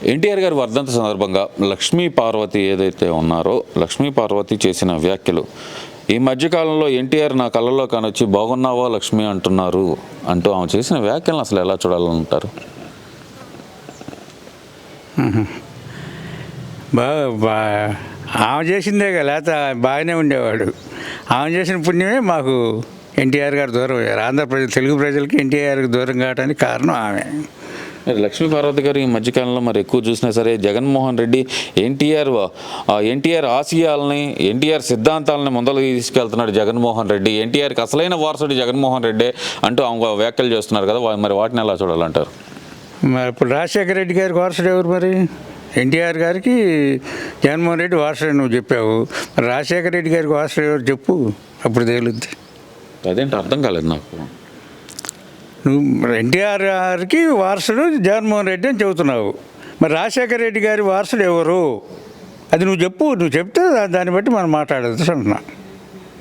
ఎన్టీఆర్ గారి వర్ధంతి సందర్భంగా లక్ష్మీ పార్వతి ఏదైతే ఉన్నారో లక్ష్మీ పార్వతి చేసిన వ్యాఖ్యలు ఈ మధ్యకాలంలో ఎన్టీఆర్ నా కళ్ళలో కానొచ్చి బాగున్నావా లక్ష్మి అంటున్నారు అంటూ ఆమె చేసిన వ్యాఖ్యలను అసలు ఎలా చూడాలంటారు? బాగా ఆమె చేసిందే లేకపోతే బాగానే ఉండేవాడు. ఆమె చేసిన పుణ్యమే మాకు ఎన్టీఆర్ గారు దూరం. అయ్యారు ఆంధ్రప్రదేశ్ తెలుగు ప్రజలకి ఎన్టీఆర్కి దూరం కావడానికి కారణం ఆమె. మరి లక్ష్మీ పార్వతి గారు ఈ మధ్యకాలంలో మరి ఎక్కువ చూసినా సరే జగన్మోహన్ రెడ్డి ఎన్టీఆర్ ఎన్టీఆర్ ఆశయాలని ఎన్టీఆర్ సిద్ధాంతాలని ముందలు తీసుకెళ్తున్నాడు జగన్మోహన్ రెడ్డి. ఎన్టీఆర్కి అసలైన వారసుడు జగన్మోహన్ రెడ్డి అంటూ ఆమె వ్యాఖ్యలు చేస్తున్నారు కదా. మరి వాటిని ఎలా చూడాలంటారు? మరి ఇప్పుడు రాజశేఖర రెడ్డి గారికి వారసుడు ఎవరు మరి? ఎన్టీఆర్ గారికి జగన్మోహన్ రెడ్డి వారసుడు నువ్వు చెప్పావు. రాజశేఖర రెడ్డి గారికి వారసుడు ఎవరు? చెప్పు అప్పుడు తేలుద్ది. అదేంటి అర్థం కాలేదు నాకు. నువ్వు ఎన్టీఆర్ గారికి వారసుడు జగన్మోహన్ రెడ్డి అని చెబుతున్నావు. మరి రాజశేఖర రెడ్డి గారి వారసుడు ఎవరు? అది నువ్వు చెప్పు నువ్వు చెప్తే దాన్ని బట్టి మనం మాట్లాడచ్చు అంటున్నా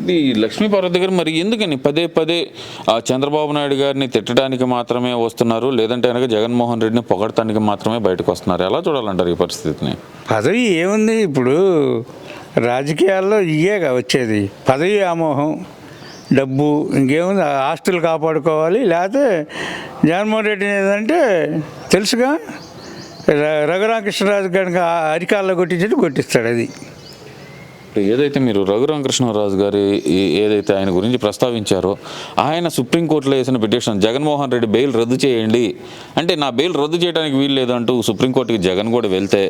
ఇది లక్ష్మీ పార్వతి గారు మరి ఎందుకని పదే పదే ఆ చంద్రబాబు నాయుడు గారిని తిట్టడానికి మాత్రమే వస్తున్నారు లేదంటే కనుక జగన్మోహన్ రెడ్డిని పొగడటానికి మాత్రమే బయటకు వస్తున్నారు? ఎలా చూడాలంటారు ఈ పరిస్థితిని? పదవి ఏముంది ఇప్పుడు? రాజకీయాల్లో ఇయేగా వచ్చేది. పదవి ఆమోహం డబ్బు ఇంకేముంది? ఆస్తులు కాపాడుకోవాలి. లేకపోతే జగన్మోహన్ రెడ్డి ఏదంటే తెలుసుగా? రఘురామకృష్ణరాజు కనుక అరికాల్లో కొట్టించేది కొట్టిస్తాడు అది. ఇప్పుడు ఏదైతే మీరు రఘురామకృష్ణరాజు గారి ఏదైతే ఆయన గురించి ప్రస్తావించారో ఆయన సుప్రీంకోర్టులో వేసిన పిటిషన్ జగన్మోహన్ రెడ్డి బెయిల్ రద్దు చేయండి. అంటే నా బెయిల్ రద్దు చేయడానికి వీలు లేదంటూ సుప్రీంకోర్టుకి జగన్ కూడా వెళ్తే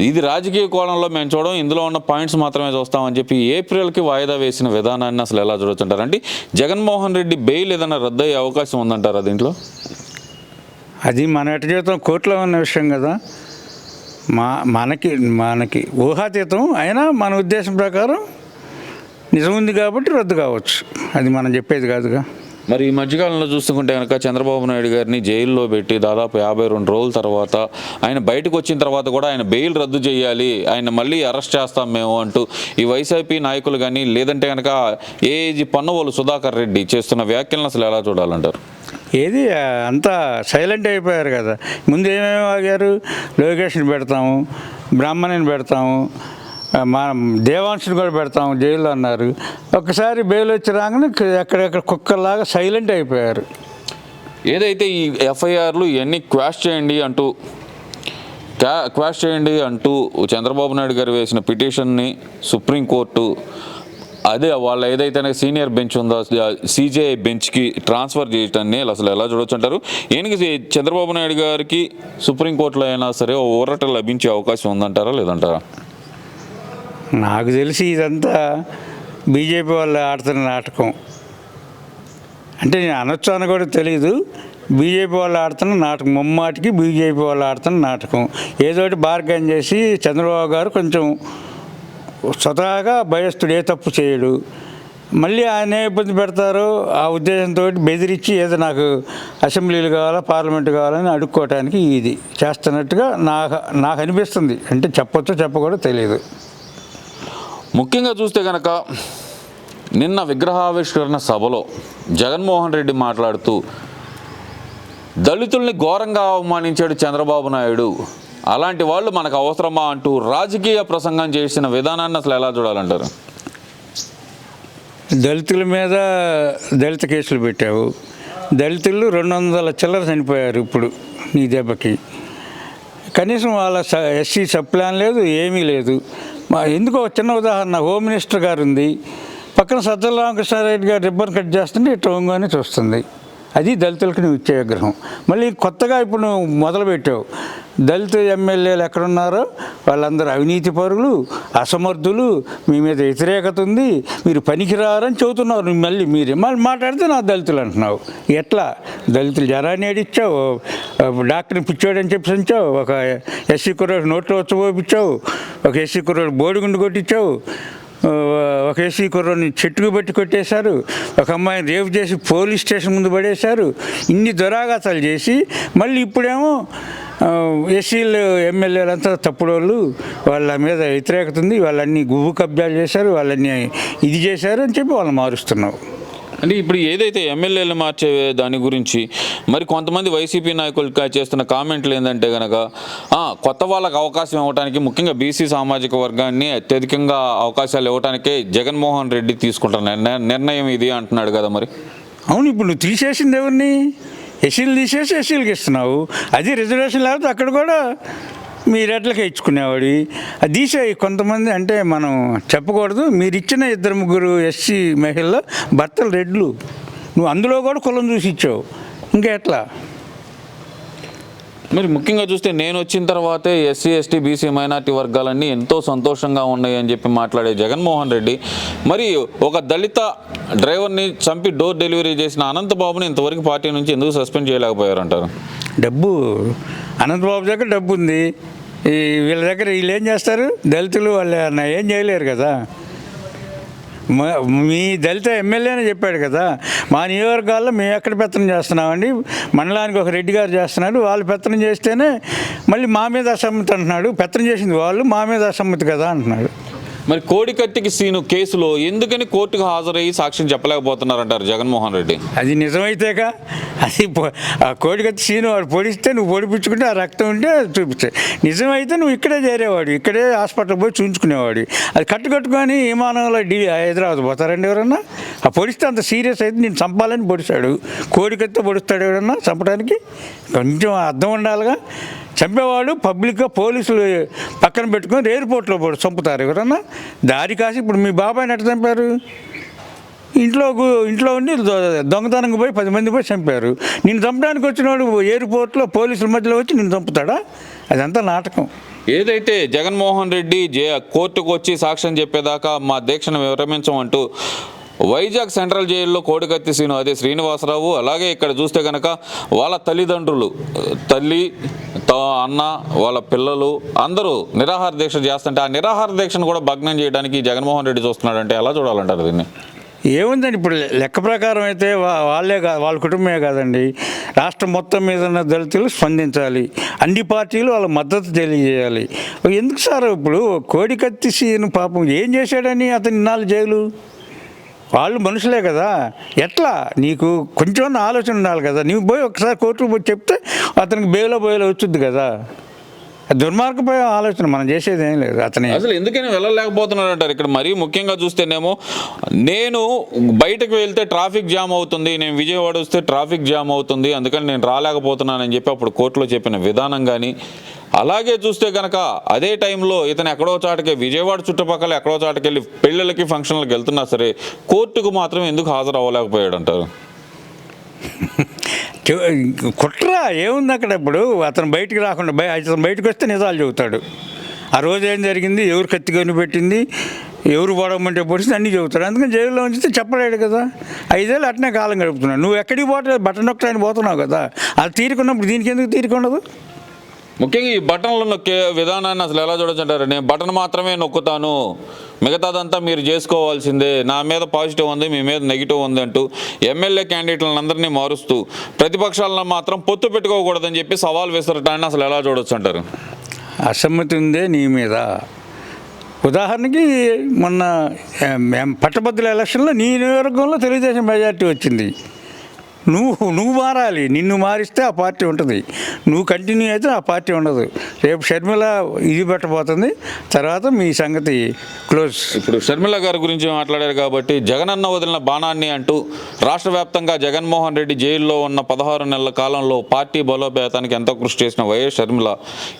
ఇది రాజకీయ కోణంలో మేము చూడడం ఇందులో ఉన్న పాయింట్స్ మాత్రమే చూస్తామని చెప్పి ఏప్రిల్కి వాయిదా వేసిన విధానాన్ని అసలు ఎలా చూడొచ్చంటారు అంటే జగన్మోహన్ రెడ్డి బెయిల్ ఏదైనా రద్దు అయ్యే అవకాశం ఉందంటారా దీంట్లో? అది మన ఎట జీవితం కోర్టులో ఉన్న విషయం కదా. మా మనకి మనకి ఊహాతీతం అయినా మన ఉద్దేశం ప్రకారం నిజం ఉంది కాబట్టి రద్దు కావచ్చు. అది మనం చెప్పేది కాదుగా. మరి ఈ మధ్యకాలంలో చూసుకుంటే కనుక చంద్రబాబు నాయుడు గారిని జైల్లో పెట్టి దాదాపు యాభై రెండు రోజుల తర్వాత ఆయన బయటకు వచ్చిన తర్వాత కూడా ఆయన బెయిల్ రద్దు చేయాలి ఆయన మళ్ళీ అరెస్ట్ చేస్తాం మేము అంటూ ఈ వైసీపీ నాయకులు కానీ లేదంటే కనుక ఏజీ పన్నవోలు సుధాకర్ రెడ్డి చేస్తున్న వ్యాఖ్యలను అసలు ఎలా చూడాలంటారు? ఏది అంతా సైలెంట్ అయిపోయారు కదా. ముందు ఏమేమి ఆగారు లొకేషన్ పెడతాము బ్రాహ్మణిని పెడతాము మనం దేవాంశుని కూడా పెడతాం జైల్లో అన్నారు. ఒకసారి బెయిల్ వచ్చి రాగానే ఎక్కడెక్కడ కుక్కలాగా సైలెంట్ అయిపోయారు. ఏదైతే ఈ ఎఫ్ఐఆర్లు ఇవన్నీ క్వాష్ చేయండి అంటూ క్వా క్వాష్ చేయండి అంటూ చంద్రబాబు నాయుడు గారు వేసిన పిటిషన్ని సుప్రీంకోర్టు అదే వాళ్ళ ఏదైతే సీనియర్ బెంచ్ ఉందో సిజేఐ బెంచ్కి ట్రాన్స్ఫర్ చేయటాన్ని అసలు ఎలా చూడొచ్చు అంటారు? ఈయనకి చంద్రబాబు నాయుడు గారికి సుప్రీంకోర్టులో అయినా సరే ఓ లభించే అవకాశం ఉందంటారా లేదంటారా? నాకు తెలిసి ఇదంతా బీజేపీ వాళ్ళు ఆడుతున్న నాటకం. అంటే నేను అనొచ్చు అని కూడా తెలియదు బీజేపీ వాళ్ళు ఆడుతున్న నాటకం ముమ్మాటికి బీజేపీ వాళ్ళు ఆడుతున్న నాటకం. ఏదో ఒకటి బార్గెన్ చేసి చంద్రబాబు గారు కొంచెం స్వతహాగా భయస్థుడు ఏ తప్పు చేయడు. మళ్ళీ ఆయన ఏ ఇబ్బంది పెడతారో ఆ ఉద్దేశంతో బెదిరించి ఏదో నాకు అసెంబ్లీలు కావాలా పార్లమెంట్ కావాలని అడుక్కోవటానికి ఇది. చేస్తున్నట్టుగా నాకు నాకు అనిపిస్తుంది. అంటే చెప్పొచ్చో చెప్పకూడదు తెలియదు ముఖ్యంగా చూస్తే కనుక నిన్న విగ్రహావిష్కరణ సభలో జగన్మోహన్ రెడ్డి మాట్లాడుతూ దళితుల్ని ఘోరంగా అవమానించాడు చంద్రబాబు నాయుడు. అలాంటి వాళ్ళు మనకు అవసరమా అంటూ రాజకీయ ప్రసంగం చేసిన విధానాన్ని అసలు ఎలా చూడాలంటారు? దళితుల మీద దళిత కేసులు పెట్టావు. దళితులు రెండు వందల చిల్లర చనిపోయారు ఇప్పుడు నీ దెబ్బకి. కనీసం వాళ్ళ స ఎస్సీ సబ్ ప్లాన్ లేదు ఏమీ లేదు. మా ఎందుకో చిన్న ఉదాహరణ హోమ్ మినిస్టర్ గారు ఉంది పక్కన సజ్జల రామకృష్ణారెడ్డి గారు రిబ్బన్ కట్ చేస్తుంటే ఇటు ఒంగోని చూస్తుంది. అది దళితులకు నువ్వు ఇచ్చే విగ్రహం. మళ్ళీ కొత్తగా ఇప్పుడు నువ్వు మొదలుపెట్టావు. దళిత ఎమ్మెల్యేలు ఎక్కడున్నారో వాళ్ళందరూ అవినీతి పరులు అసమర్థులు మీ మీద వ్యతిరేకత ఉంది మీరు పనికిరారని చెబుతున్నారు. మళ్ళీ మీరు మళ్ళీ మాట్లాడితే నా దళితులు అంటున్నావు. ఎట్లా? దళితులు జరాన్ని ఏడిచ్చావు. డాక్టర్ని పిచ్చోడని చెప్పి సంచావు. ఒక ఎస్సీ కుర్రోడు నోట్లో వచ్చబోపించావు ఒక ఎస్సీ కుర్రోడు బోడిగుండు కొట్టించావు ఒక ఏసీ కుర్రని చెట్టుకు పెట్టి కొట్టేశారు. ఒక అమ్మాయిని రేపు చేసి పోలీస్ స్టేషన్ ముందు పడేశారు. ఇన్ని దురాఘాతాలు చేసి మళ్ళీ ఇప్పుడేమో ఎస్సీలు ఎమ్మెల్యేలు అంతా తప్పుడు వాళ్ళు వాళ్ళ మీద వ్యతిరేకత ఉంది. వాళ్ళన్ని గువ్వు కబ్జాలు చేశారు. వాళ్ళని ఇది చేశారు అని చెప్పి వాళ్ళు మారుస్తున్నావు అంటే ఇప్పుడు ఏదైతే ఎమ్మెల్యేలు మార్చే దాని గురించి మరి కొంతమంది వైసీపీ నాయకులు చేస్తున్న కామెంట్లు ఏంటంటే కనుక కొత్త వాళ్ళకి అవకాశం ఇవ్వడానికి ముఖ్యంగా బీసీ సామాజిక వర్గాన్ని అత్యధికంగా అవకాశాలు ఇవ్వడానికే జగన్మోహన్ రెడ్డి తీసుకుంటున్న నిర్ణ- నిర్ణయం ఇది అంటున్నాడు కదా మరి? అవును ఇప్పుడు నువ్వు తీసేసింది ఎవరిని? ఎస్సీలు తీసేసి ఎస్సీలకి ఇస్తున్నావు. అది రిజర్వేషన్ లేకపోతే అక్కడ కూడా మీ రెట్లకే ఇచ్చుకునేవాడి. అది తీసే కొంతమంది అంటే మనం చెప్పకూడదు. మీరు ఇచ్చిన ఇద్దరు ముగ్గురు ఎస్సీ మహిళల్లో భర్తలు రెడ్లు. నువ్వు అందులో కూడా కులం చూసి ఇచ్చావు. ఇంకా ఎట్లా? మరి ముఖ్యంగా చూస్తే నేను వచ్చిన తర్వాతే ఎస్సీ ఎస్టీ బీసీ మైనార్టీ వర్గాలన్నీ ఎంతో సంతోషంగా ఉన్నాయి అని చెప్పి మాట్లాడే జగన్మోహన్ రెడ్డి. మరి ఒక దళిత డ్రైవర్ని చంపి డోర్ డెలివరీ చేసిన అనంతబాబుని ఇంతవరకు పార్టీ నుంచి ఎందుకు సస్పెండ్ చేయలేకపోయారంటారు డబ్బు అనంతబాబు దగ్గర డబ్బు ఉంది. ఈ వీళ్ళ దగ్గర వీళ్ళు ఏం చేస్తారు? దళితులు వాళ్ళు ఏం చేయలేరు కదా. మీ దళిత ఎమ్మెల్యేనే చెప్పాడు కదా మా నియోజకవర్గాల్లో మేము ఎక్కడ పెత్తనం చేస్తున్నామండి? మండలానికి ఒక రెడ్డి గారు చేస్తున్నాడు వాళ్ళు పెత్తనం చేస్తేనే మళ్ళీ మా మీద అసమ్మతి అంటున్నాడు. పెత్తనం చేసింది వాళ్ళు మా మీద అసమ్మతి కదా అంటున్నాడు. మరి కోడికత్తికి సీను కేసులో ఎందుకని కోర్టుకు హాజరయ్యి సాక్ష్యం చెప్పలేకపోతున్నారంటారు జగన్మోహన్ రెడ్డి? అది నిజమైతేగా అది ఆ కోడికత్తి సీను వాడు పొడిస్తే నువ్వు పొడిపించుకుంటే ఆ రక్తం ఉంటే చూపించాయి నిజమైతే నువ్వు ఇక్కడే చేరేవాడు ఇక్కడే హాస్పిటల్ పోయి చూపించుకునేవాడు అది కట్టు కట్టుకొని విమానంలో ఢిల్లీ హైదరాబాద్ పోతారండి ఎవరన్నా? ఆ పొడిస్తే అంత సీరియస్ అయితే నేను చంపాలని పొడిచాడు కోడికత్తి పొడుస్తాడు ఎవరన్నా చంపడానికి? కొంచెం అర్థం ఉండాలిగా. చంపేవాడు పబ్లిక్గా పోలీసులు పక్కన పెట్టుకొని ఎయిర్పోర్ట్లో చంపుతారు ఎవరన్నా? దారి కాసి ఇప్పుడు మీ బాబాయ్ని ఎట్ట చంపారు? ఇంట్లో ఇంట్లో ఉండి దొ- దొంగతనంగా పోయి పది మంది పోయి చంపారు. నేను చంపడానికి వచ్చినవాడు ఎయిర్పోర్ట్లో పోలీసుల మధ్యలో వచ్చి నేను చంపుతాడా? అదంతా నాటకం. ఏదైతే జగన్మోహన్ రెడ్డి జే కోర్టుకు వచ్చి సాక్ష్యం చెప్పేదాకా మా దీక్షను విరమించమంటూ వైజాగ్ సెంట్రల్ జైల్లో కోడికత్తి శ్రీను అదే శ్రీనివాసరావు. అలాగే ఇక్కడ చూస్తే కనుక వాళ్ళ తల్లిదండ్రులు తల్లి అన్న వాళ్ళ పిల్లలు అందరూ నిరాహార దీక్ష చేస్తుంటే ఆ నిరాహార దీక్షను కూడా భగ్నం చేయడానికి జగన్మోహన్ రెడ్డి చూస్తున్నాడంటే ఎలా చూడాలంటారు దీన్ని? ఏముందండి ఇప్పుడు లెక్క ప్రకారం అయితే వాళ్ళే కాదు వాళ్ళ కుటుంబమే కాదండి. రాష్ట్రం మొత్తం మీద ఉన్న దళితులు స్పందించాలి. అన్ని పార్టీలు వాళ్ళ మద్దతు తెలియజేయాలి. ఎందుకు సార్ ఇప్పుడు కోడికత్తి సీను పాపం ఏం చేశాడని అతని ఇన్నాళ్ళు జైలు? వాళ్ళు మనుషులే కదా. ఎట్లా? నీకు కొంచెం ఆలోచన ఉండాలి కదా. నీవు పోయి ఒకసారి కోర్టుకు పోయి చెప్తే అతనికి బేలో బేలో వచ్చుద్ది కదా. దుర్మార్గపోయే ఆలోచన. మనం చేసేది ఏం లేదు. అతని అసలు ఎందుకని వెళ్ళలేకపోతున్నారు అంటారు ఇక్కడ మరీ ముఖ్యంగా చూస్తేనేమో నేను బయటకు వెళ్తే ట్రాఫిక్ జామ్ అవుతుంది. నేను విజయవాడ వస్తే ట్రాఫిక్ జామ్ అవుతుంది. అందుకని నేను రాలేకపోతున్నానని చెప్పి అప్పుడు కోర్టులో చెప్పిన విధానం కానీ అలాగే చూస్తే కనుక అదే టైంలో ఇతను ఎక్కడో చాటకి విజయవాడ చుట్టుపక్కల ఎక్కడో చాటకి వెళ్ళి పెళ్ళిళ్ళకి ఫంక్షన్లకు వెళ్తున్నా సరే కోర్టుకు మాత్రం ఎందుకు హాజరు అవ్వలేకపోయాడు అంటారు కుట్ర ఏముంది అక్కడ ఇప్పుడు? అతను బయటికి రాకుండా అతను బయటకు వస్తే నిజాలు చెబుతాడు. ఆ రోజు ఏం జరిగింది? ఎవరు కత్తికొని పెట్టింది? ఎవరు పడమంటే పొడిచింది? అన్నీ చెబుతాడు. అందుకని జైల్లో ఉంచితే చెప్పలేడు కదా. ఐదేళ్ళు అట్నే కాలం గడుపుతున్నాడు. నువ్వు ఎక్కడికి పోవట్లేదు? బట్టన్ నొక్కడానికి పోతున్నావు కదా. అది తీరుకున్నప్పుడు దీనికి ఎందుకు తీరుకుండదు ముఖ్యంగా ఈ బటన్లు నొక్కే విధానాన్ని అసలు ఎలా చూడొచ్చు అంటారు నేను బటన్ మాత్రమే నొక్కుతాను. మిగతాదంతా మీరు చేసుకోవాల్సిందే. నా మీద పాజిటివ్ ఉంది మీ మీద నెగిటివ్ ఉంది అంటూ ఎమ్మెల్యే క్యాండిడేట్లను అందరినీ మారుస్తూ ప్రతిపక్షాలను మాత్రం పొత్తు పెట్టుకోకూడదని చెప్పి సవాల్ విసరటాన్ని అసలు ఎలా చూడొచ్చు అంటారు అసమ్మతి ఉందే నీ మీద. ఉదాహరణకి మొన్న పట్టభద్రుల ఎలక్షన్లో నీ నియోజకవర్గంలో తెలుగుదేశం మెజార్టీ వచ్చింది. నువ్వు నువ్వు మారాలి. నిన్ను మారిస్తే ఆ పార్టీ ఉంటుంది. నువ్వు కంటిన్యూ అయితే ఆ పార్టీ ఉండదు. రేపు షర్మిల ఇది పెట్టబోతుంది. తర్వాత మీ సంగతి క్లోజ్ ఇప్పుడు షర్మిల గారి గురించి మాట్లాడారు కాబట్టి జగనన్న వదిలిన బాణాన్ని అంటూ రాష్ట్ర వ్యాప్తంగా జగన్మోహన్ రెడ్డి జైల్లో ఉన్న పదహారు నెలల కాలంలో పార్టీ బలోపేతానికి ఎంతో కృషి చేసిన వైఎస్ షర్మిల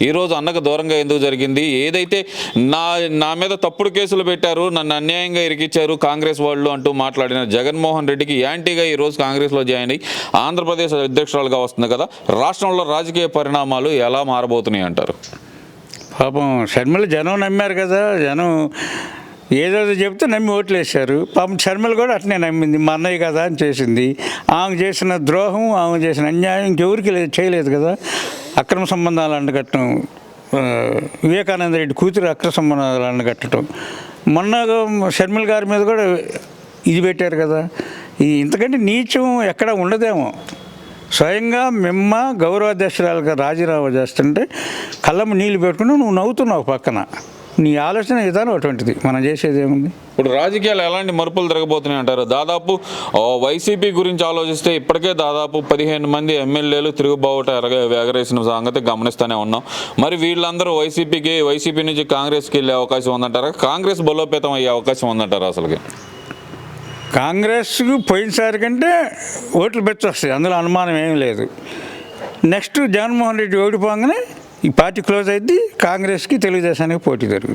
ఈరోజు అన్నకు దూరంగా ఎందుకు జరిగింది? ఏదైతే నా నా మీద తప్పుడు కేసులు పెట్టారు నన్ను అన్యాయంగా ఇరికిచ్చారు కాంగ్రెస్ వాళ్ళు అంటూ మాట్లాడిన జగన్మోహన్ రెడ్డికి యాంటీగా ఈరోజు కాంగ్రెస్లో జాయిన్ అయ్యి ఆంధ్రప్రదేశ్ అధ్యక్షురాలుగా వస్తుంది కదా రాష్ట్రంలో రాజకీయ పరిణామాలు ఎలా మారబోతున్నాయి అంటారు? పాపం షర్మిల జనం నమ్మారు కదా జనం ఏదేదో చెప్తే నమ్మి ఓట్లేశారు. పాపం షర్మిల కూడా అట్నే నమ్మింది మా అన్నయ్య కదా అని చేసింది. ఆమె చేసిన ద్రోహం ఆమె చేసిన అన్యాయం ఇంకెవరికి లేదు చేయలేదు కదా. అక్రమ సంబంధాలు అండగట్టడం వివేకానంద రెడ్డి కూతురు అక్రమ సంబంధాలు అండగట్టడం. మొన్న షర్మిల గారి మీద కూడా ఇది పెట్టారు కదా. ఈ ఇంతకంటే నీచం ఎక్కడ ఉండదేమో. స్వయంగా మిమ్మ గౌరవాధ్యక్షురాలుగా రాజీనామా చేస్తుంటే కళ్ళము నీళ్ళు పెట్టుకుని నువ్వు నవ్వుతున్నావు పక్కన. నీ ఆలోచన విధానం అటువంటిది. మనం చేసేది ఏముంది? ఇప్పుడు రాజకీయాలు ఎలాంటి మరుపులు జరగబోతున్నాయి అంటారు? దాదాపు వైసీపీ గురించి ఆలోచిస్తే ఇప్పటికే దాదాపు పదిహేను మంది ఎమ్మెల్యేలు తిరుగుబావుట ఎరగ ఎగరేసిన సంగతి గమనిస్తూనే ఉన్నాం. మరి వీళ్ళందరూ వైసీపీకి వైసీపీ నుంచి కాంగ్రెస్కి వెళ్ళే అవకాశం ఉందంటారా? కాంగ్రెస్ బలోపేతం అయ్యే అవకాశం ఉందంటారా అసలుకి? కాంగ్రెస్కు పోయినసారి కంటే ఓట్లు పెంచొస్తాయి అందులో అనుమానం ఏం లేదు. నెక్స్ట్ జగన్మోహన్ రెడ్డి ఓడిపోగానే ఈ పార్టీ క్లోజ్ అయింది కాంగ్రెస్కి తెలుగుదేశానికి పోటీ జరుగుతుంది.